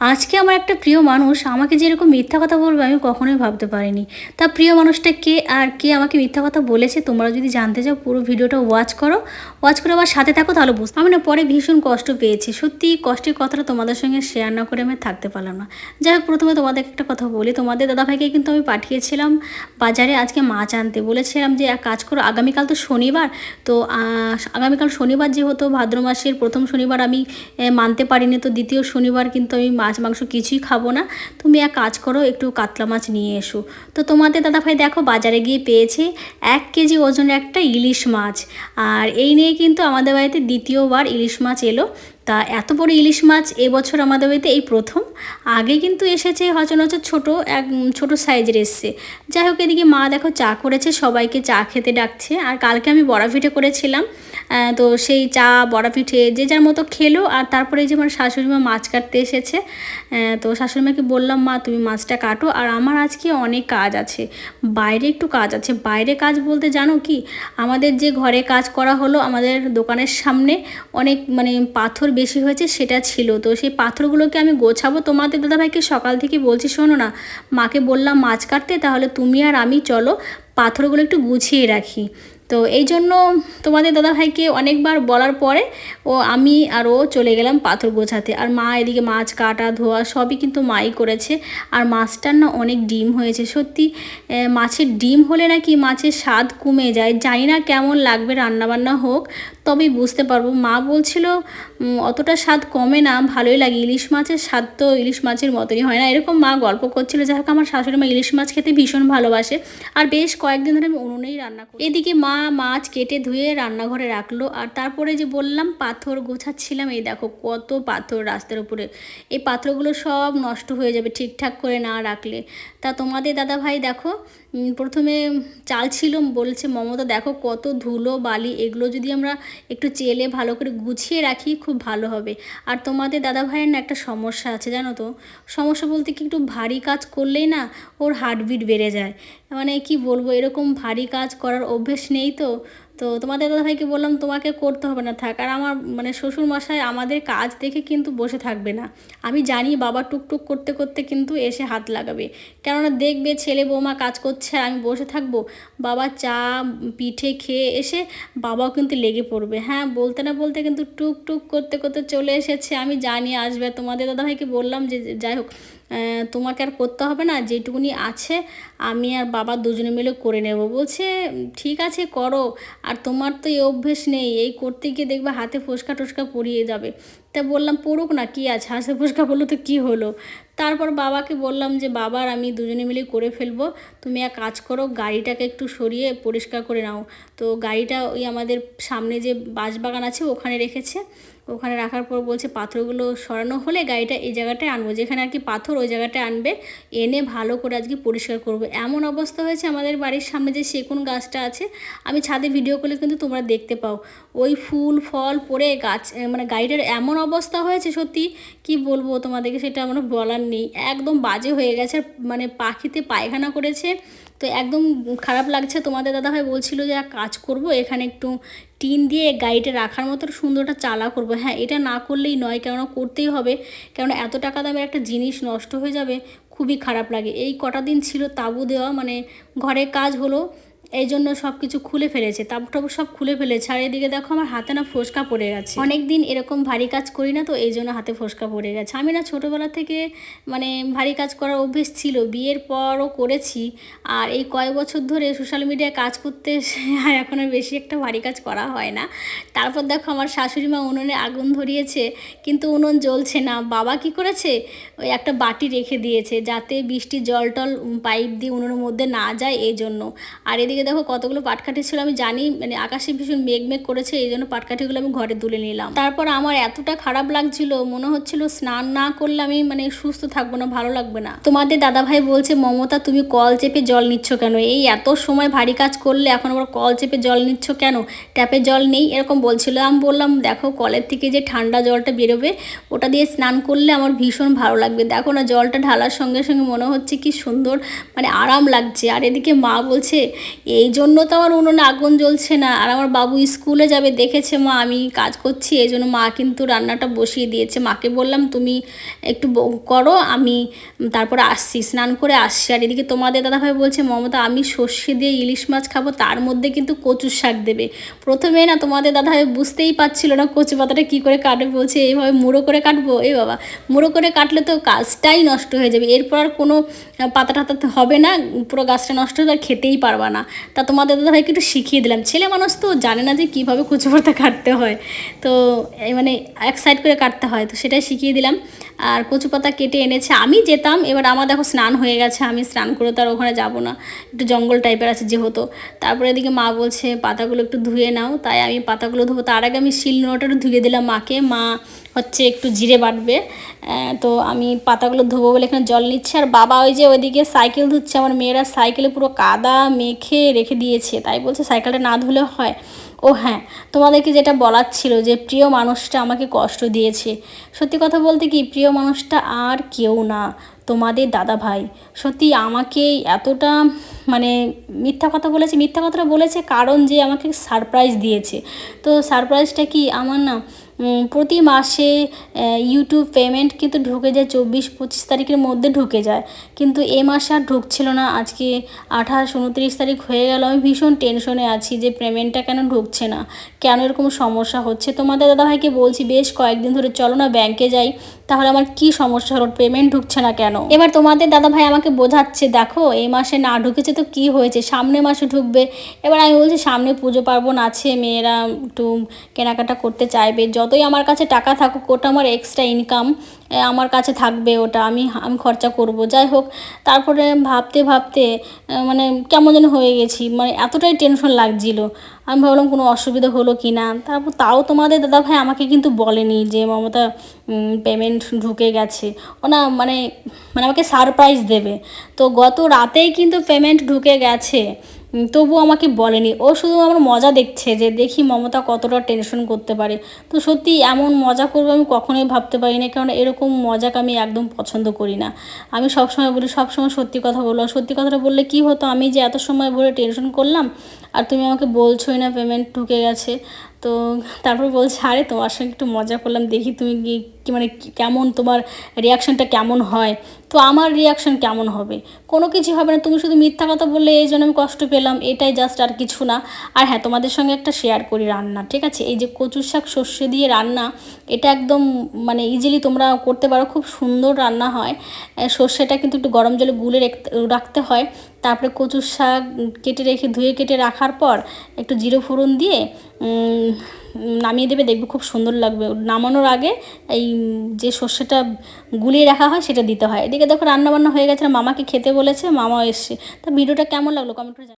আজকে আমার একটা প্রিয় মানুষ আমাকে যেরকম মিথ্যা কথা বলবে আমি কখনোই ভাবতে পারিনি। তা প্রিয় মানুষটা কে আর কে আমাকে মিথ্যা কথা বলেছে তোমরা যদি জানতে চাও পুরো ভিডিওটা ওয়াচ করো। ওয়াচ করে আবার সাথে থাকো তাহলে বুঝতে আমি না পরে ভীষণ কষ্ট পেয়েছি। সত্যি কষ্টের কথাটা তোমাদের সঙ্গে শেয়ার না করে আমি থাকতে পারলাম না। যাই হোক, প্রথমে তোমাদের একটা কথা বলি। তোমাদের দাদাভাইকে কিন্তু আমি পাঠিয়েছিলাম বাজারে আজকে মাছ আনতে। বলেছিলাম যে এক কাজ করো, আগামীকাল তো শনিবার। তো আগামীকাল শনিবার যেহেতু ভাদ্র মাসের প্রথম শনিবার আমি মানতে পারিনি। তো দ্বিতীয় শনিবার কিন্তু আমি মাছ, মাংস কিছুই খাব না। তুমি এক কাজ করো, একটু কাতলা মাছ নিয়ে এসো। তো তোমাদের দাদাভাই দেখো, বাজারে গিয়ে পেয়েছে এক কেজি ওজনের একটা ইলিশ মাছ। আর এই নিয়ে কিন্তু আমাদের বাড়িতে দ্বিতীয়বার ইলিশ মাছ এলো। তা এত বড় ইলিশ মাছ এবছর আমাদের বাড়িতে এই প্রথম। আগে কিন্তু এসেছে হচনচর ছোটো, এক ছোটো সাইজের এসছে। যাই হোক, এদিকে মা দেখো চা করেছে, সবাইকে চা খেতে ডাকছে। আর কালকে আমি বড়া পিঠে করেছিলাম। তো সেই চা বড়া পিঠে যে যার মতো খেলো। আর তারপরে যে আমার শাশুড়ি মা মাছ কাটতে এসেছে তো শাশুড়ি মাকে বললাম, মা, তুমি মাছটা কাটো। আর আমার আজকে অনেক কাজ আছে। বাইরে একটু কাজ আছে। বাইরে কাজ বলতে জানো কি? আমাদের যে ঘরে কাজ করা হলো, আমাদের দোকানের সামনে অনেক মানে পাথর বেশি হয়েছে, সেটা ছিল। তো সেই পাথরগুলোকে আমি গোছাবো। তোমাদের দাদাভাইকে সকাল থেকে বলছি, শোনো না, মাকে বললাম মাছ কাটতে, তাহলে তুমি আর আমি চলো, পাথরগুলো একটু গুছিয়ে রাখি। তো এই জন্য তোমাদের দাদাভাইকে অনেকবার বলার পরে ও আমি আর ও চলে গেলাম পাথর গোছাতে। আর মা এদিকে মাছ কাটা, ধোয়া সবই কিন্তু মাই করেছে। আর মাছটার না অনেক ডিম হয়েছে। সত্যি মাছের ডিম হলে নাকি মাছের স্বাদ কমে যায়। জানি না কেমন লাগবে রান্নাবান্না হোক। তবেই বুঝতে পারব। মা বলছিল অতটা স্বাদ কমে না, ভালোই লাগে। ইলিশ মাছের স্বাদ তো ইলিশ মাছের মতনই হয় না। এরকম মা গল্প করছিল। যাই হোক, আমার শাশুড়ি মা ইলিশ মাছ খেতে ভীষণ ভালোবাসে। আর বেশ কয়েকদিন ধরে আমি উনুনেই রান্না করি। এদিকে মা মাছ কেটে ধুয়ে রান্নাঘরে রাখল। আর তারপরে যে বললাম, পাথর গোছাচ্ছিলাম, এই দেখো কত পাথর রাস্তার উপরে। এই পাথরগুলো সব নষ্ট হয়ে যাবে ঠিকঠাক করে না রাখলে। তা তোমাদের দাদা ভাই দেখো প্রথমে চাল ছিল, বলছে, মমতা, দেখো কত ধুলো, বালি, এগুলো যদি আমরা একটু চেলে ভালো করে গুছিয়ে রাখি, খুব ভালো হবে। আর তোমাদের দাদা ভাইয়ের না একটা সমস্যা আছে, জানো তো? সমস্যা বলতে কি একটু ভারী কাজ করলেই না ওর হার্টবিট বেড়ে যায়। মানে কি বলব, এরকম ভারী কাজ করার অভ্যেস নেই তো। তো তোমাদের দাদাভাইকে বললাম, তোমাকে করতে হবে না, থাক। আর আমার মানে শ্বশুর মশাই আমাদের কাজ দেখে কিন্তু বসে থাকবে না। আমি জানি বাবা টুকটুক করতে করতে কিন্তু এসে হাত লাগাবে। কেননা দেখবে ছেলে বৌমা কাজ করছে আর আমি বসে থাকব। বাবা চা, পিঠে খেয়ে এসে বাবাও কিন্তু লেগে পড়বে। হ্যাঁ বলতে না বলতে কিন্তু টুক টুক করতে করতে চলে এসেছে। আমি জানি আসবে। তোমাদের দাদাভাইকে বললাম যে যাই হোক তোমাকে আর করতে হবে না, যেটুকুনি আছে আমি আর বাবা দুজনে মিলে করে নেব। বলছে, ঠিক আছে, করো। আর তোমার তো এই অভ্যেস নেই, এই করতে গিয়ে দেখবে হাতে ফোসকা টোসকা পরিয়ে যাবে। তা বললাম, পড়ুক না, কি আছে? হাতে ফোসকা পড়ল তো কী হলো? তারপর বাবাকে বললাম যে, বাবার আমি দুজনে মিলে করে ফেলব। তুমি এক কাজ করো, গাড়িটাকে একটু সরিয়ে পরিষ্কার করে নাও। তো গাড়িটা ওই আমাদের সামনে যে বাঁশবাগান আছে, ওখানে রেখেছে। ওখানে রাখার পর বলছে পাথরগুলো সরানো হলে গাড়িটা এই জায়গাটায় আনব। যেখানে আর কি পাথর, ওই জায়গাটায় আনবে। এনে ভালো করে আজকে পরিষ্কার করব। এমন অবস্থা হয়েছে আমাদের বাড়ির সামনে যে সেগুন গাছটা আছে। আমি ছাদে ভিডিও করলে কিন্তু তোমরা দেখতে পাও। ওই ফুল, ফল পড়ে গাছ মানে গাড়িটার এমন অবস্থা হয়েছে সত্যি। কি বলব তোমাদেরকে সেটা আমার বলার নেই। একদম বাজে হয়ে গেছে মানে পাখিতে পায়খানা করেছে। তো একদম খারাপ লাগছে। তোমাদের দাদাভাই বলছিল যে কাজ করব, এখানে একটু টিন দিয়ে গাড়িটা রাখার মতো সুন্দর একটা চালা করব। হ্যাঁ এটা না করলেই নয়, কেননা করতেই হবে। কেননা এত টাকা দামের একটা জিনিস নষ্ট হয়ে যাবে, খুবই খারাপ লাগে। এই কটা দিন ছিল তাবু দেওয়া মানে ঘরে কাজ হলো এই জন্য সব কিছু খুলে ফেলেছে তাবু টাবু সব খুলে ফেলেছে। আর এদিকে দেখো আমার হাতে না ফোসকা পড়ে গেছে। অনেক দিন এরকম ভারী কাজ করি না তো, এই জন্য হাতে ফোসকা পড়ে গেছে। আমি না ছোটোবেলা থেকে মানে ভারী কাজ করার অভ্যেস ছিল, বিয়ের পরও করেছি। আর এই কয়েক বছর ধরে সোশ্যাল মিডিয়ায় কাজ করতে আর এখন আর বেশি একটা ভারী কাজ করা হয় না। তারপর দেখো আমার শাশুড়ি মা উনুনে আগুন ধরিয়েছে, কিন্তু উনুন জ্বলছে না। বাবা কি করেছে? ওই একটা বাটি রেখে দিয়েছে, যাতে বৃষ্টি জল টল পাইপ দিয়ে উনুনের মধ্যে না যায়, এই জন্য। আর এদিকে দেখো কতগুলো পাটকাঠি ছিল, আমি জানি মানে আকাশে ভীষণ মেঘ মেঘ করেছে, এই জন্য পাটকাঠিগুলো আমি ঘরে তুলে নিলাম। তারপর আমার এতটা খারাপ লাগছিল, মনে হচ্ছিল স্নান না করলে আমি মানে সুস্থ থাকব না, ভালো লাগবে না। তোমাদের দাদাভাই বলছে, মমতা, তুমি কল চেপে জল নিচ্ছ কেন? এই এত সময় ভারী কাজ করলে এখন আবার কল চেপে জল নিচ্ছ কেন? ট্যাপে জল নেই, এরকম বলছিল। আমি বললাম, দেখো, কলের থেকে যে ঠান্ডা জলটা বেরোবে, ওটা দিয়ে স্নান করলে আমার ভীষণ ভালো লাগবে। দেখো না, জলটা ঢালার সঙ্গে সঙ্গে মনে হচ্ছে কি সুন্দর মানে আরাম লাগছে। আর এদিকে মা বলছে এই জন্য তো আমার উনুনে আগুন জ্বলছে না। আর আমার বাবু স্কুলে যাবে, দেখেছে মা, আমি কাজ করছি, এই জন্য মা কিন্তু রান্নাটা বসিয়ে দিয়েছে। মাকে বললাম, তুমি একটু করো, আমি তারপরে আসছি, স্নান করে আসছি। আর এদিকে তোমাদের দাদাভাই বলছে, মমতা, আমি সর্ষে দিয়ে ইলিশ মাছ খাব, তার মধ্যে কিন্তু কচুর শাক দেবে। প্রথমে না তোমাদের দাদাভাই বুঝতেই পারছিল না, কচু পাতাটা কী করে কাটবে, বলছে, এইভাবে মুড়ো করে কাটবো? এই বাবা, মুড়ো করে কাটলে তো কাজটাই নষ্ট হয়ে যাবে, এরপর আর কোনো পাতা টাতা হবে না, পুরো গাছটা নষ্ট হবে আর খেতেই পারবা না। তা তোমাদের দাদাভাইকে একটু শিখিয়ে দিলাম। ছেলে মানুষ তো জানে না যে কীভাবে কচু কাটতে হয়। তো মানে এক সাইড করে কাটতে হয়, তো সেটাই শিখিয়ে দিলাম। আর কচু পাতা কেটে এনেছে। আমি যেতাম, এবার আমার দেখো স্নান হয়ে গেছে, আমি স্নান করে তো আর ওখানে যাব না। একটু জঙ্গল টাইপের আছে যেহেতু। তারপরে এদিকে মা বলছে, পাতাগুলো একটু ধুয়ে নাও। তাই আমি পাতাগুলো ধুবো। তার আগে আমি শিল একটু ধুয়ে দিলাম মাকে। মা হচ্ছে একটু জিরে বাটবে। তো আমি পাতাগুলো ধোবো বলে এখানে জল নিচ্ছে। আর বাবা ওই যে ওইদিকে সাইকেল ধুচ্ছে। আমার মেয়েরা সাইকেলে পুরো কাদা মেখে রেখে দিয়েছে। তাই বলছে সাইকেলটা না ধুলে হয়। ও হ্যাঁ তোমাদেরকে যেটা বলার ছিল যে প্রিয় মানুষটা আমাকে কষ্ট দিয়েছে। সত্যি কথা বলতে কি, প্রিয় মানুষটা আর কেউ না, তোমাদের দাদা ভাই সত্যি আমাকে এতটা মানে মিথ্যা কথা বলেছে, মিথ্যা কথাটা বলেছে কারণ যে আমাকে সারপ্রাইজ দিয়েছে। তো সারপ্রাইজটা কি? আমার না প্রতি মাসে ইউটিউব পেমেন্ট কিন্তু ঢুকে যায় চব্বিশ, পঁচিশ তারিখের মধ্যে ঢুকে যায়। কিন্তু এ মাসে আর ঢুকছিল না। আজকে আঠাশ, উনত্রিশ তারিখ হয়ে গেল। আমি ভীষণ টেনশনে আছি যে পেমেন্টটা কেন ঢুকছে না? কেন এরকম সমস্যা হচ্ছে? তোমাদের দাদাভাইকে বলছি, বেশ কয়েকদিন ধরে চলো না ব্যাংকে যাই। তাহলে আমার কি সমস্যা হলো? পেমেন্ট ঢুকছে না কেন? এবার তোমাদের দাদা ভাই আমাকে বোঝাচ্ছে, দেখো, এই মাসে না ঢুকেছে তো কি হয়েছে? সামনে মাসে ঢুকবে। এবার আমি বলছি, সামনে পুজো পার্বণ আছে, মেয়েরা একটু কেনাকাটা করতে চাইবে। যতই আমার কাছে টাকা থাকুক, ওটা আমার এক্সট্রা ইনকাম আমার কাছে থাকবে ওটা। আমি আমি খরচা করব। যাই হোক, তারপরে ভাবতে ভাবতে মানে কেমন যেন হয়ে গেছি। মানে এতটাই টেনশন লাগছিল। আমি ভাবলাম, কোনো অসুবিধা হলো কি না তারপর তাও তোমাদের দাদাভাই আমাকে কিন্তু বলেনি যে মমতা পেমেন্ট ঢুকে গেছে। ও না মানে মানে আমাকে সারপ্রাইজ দেবে। তো গত রাতেই কিন্তু পেমেন্ট ঢুকে গেছে। তবুও আমাকে বলেনি। ও শুধু আমার মজা দেখছে যে দেখি মমতা কতটা টেনশন করতে পারে। তো সত্যি এমন মজা করব আমি কখনোই ভাবতে পারি না, কারণ এরকম মজাকে আমি একদম পছন্দ করি না। আমি সবসময় বলি, সবসময় সত্যি কথা বলো। সত্যি কথাটা বললে কি হতো? আমি যে এত সময় ভরে টেনশন করলাম, আর তুমি আমাকে বলছোই না পেমেন্ট ঢুকে গেছে। তো তারপর বলছে, আরে তোমার সঙ্গে একটু মজা করলাম, দেখি তুমি কি মানে কেমন তোমার রিয়াকশানটা কেমন হয়? তো আমার রিয়াকশন কেমন হবে? কোনো কিছু হবে না, তুমি শুধু মিথ্যা কথা বললে, এই জন্য আমি কষ্ট পেলাম, এটাই জাস্ট আর কিছু না। আর হ্যাঁ তোমাদের সঙ্গে একটা শেয়ার করি রান্না, ঠিক আছে? এই যে কচুর শাক সর্ষে দিয়ে রান্না, এটা একদম মানে ইজিলি তোমরা করতে পারো, খুব সুন্দর রান্না হয়। সর্ষেটা কিন্তু একটু গরম জলে গুলে রাখতে- হয়। তারপরে কচুর শাক কেটে রেখে, ধুয়ে কেটে রাখার পর একটু জিরে ফোড়ন দিয়ে নামিয়ে দেবে, দেখবে খুব সুন্দর লাগবে। নামানোর আগে এই যে সর্ষেটা গুলিয়ে রাখা হয়, সেটা দিতে হয়। এদিকে দেখো রান্নাবান্না হয়ে গেছে, মামাকে খেতে বলেছে মামা এসছে তা ভিডিওটা কেমন লাগল? কমেন্ট করে।